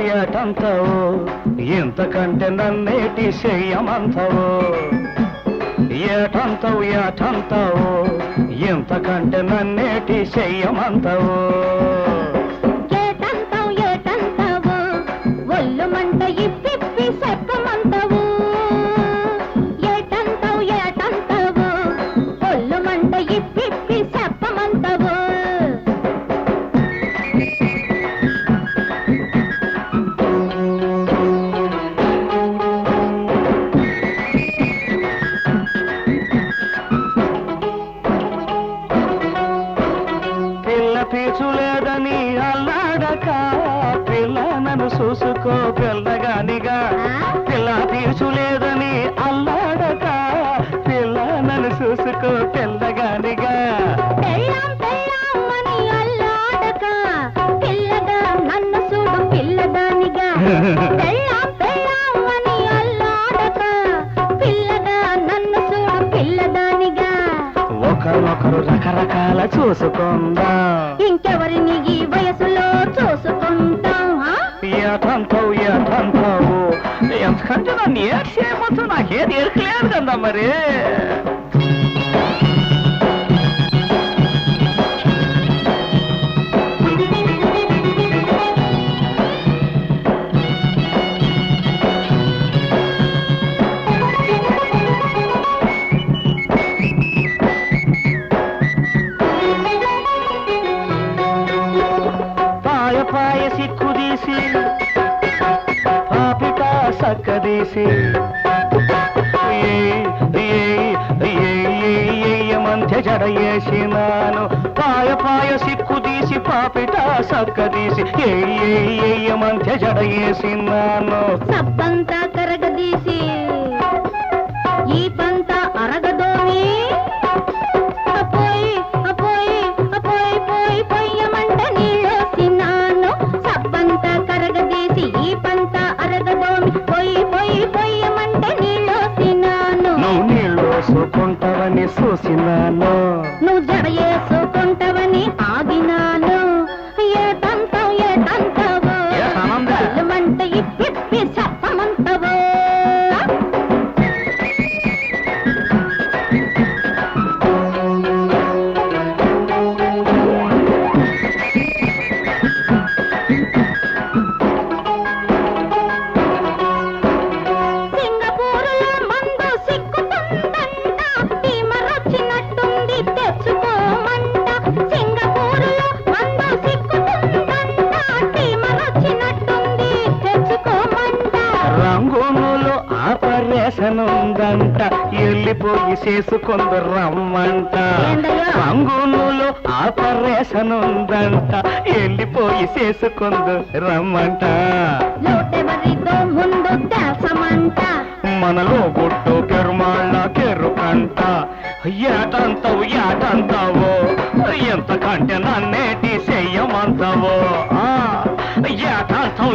ఏటంతావు ఇంతకంటే నన్నేటి చెయ్యమంతవు ఏటంతవు ఏటంతావు? ఇంతకంటే నన్నేటి చెయ్యమంతవు అల్లాడక పిల్లగా నన్ను చూడు పిల్లదానిగా ఒకరినొకరు రకరకాల చూసుకుందా. ఎరకలేదు మరి? పాయ పాయ సిక్కుదీసి. మధ్య మంత్య జడయేసినాను పాయ పాయ సిక్కు తీసి పాపిట సక్కదీసి ఏ మంత్య జడయేసినాను సబ్బంతా సుకుంటావని చూసినాను వెళ్ళిపోయి చేసుకుందు రమ్మంట? రంగుములు ఆపరేషన్ ఉందంట వెళ్ళిపోయి చేసుకుందు రమ్మంట మనలో గుట్టు పెరుమాళ్ళ కెరుకంట. ఏటంతావు ఏటంతావో? ఎంతకంటే నన్నేటి చెయ్యమంతావో ఆ, ఏటంతావు ఏటంతావు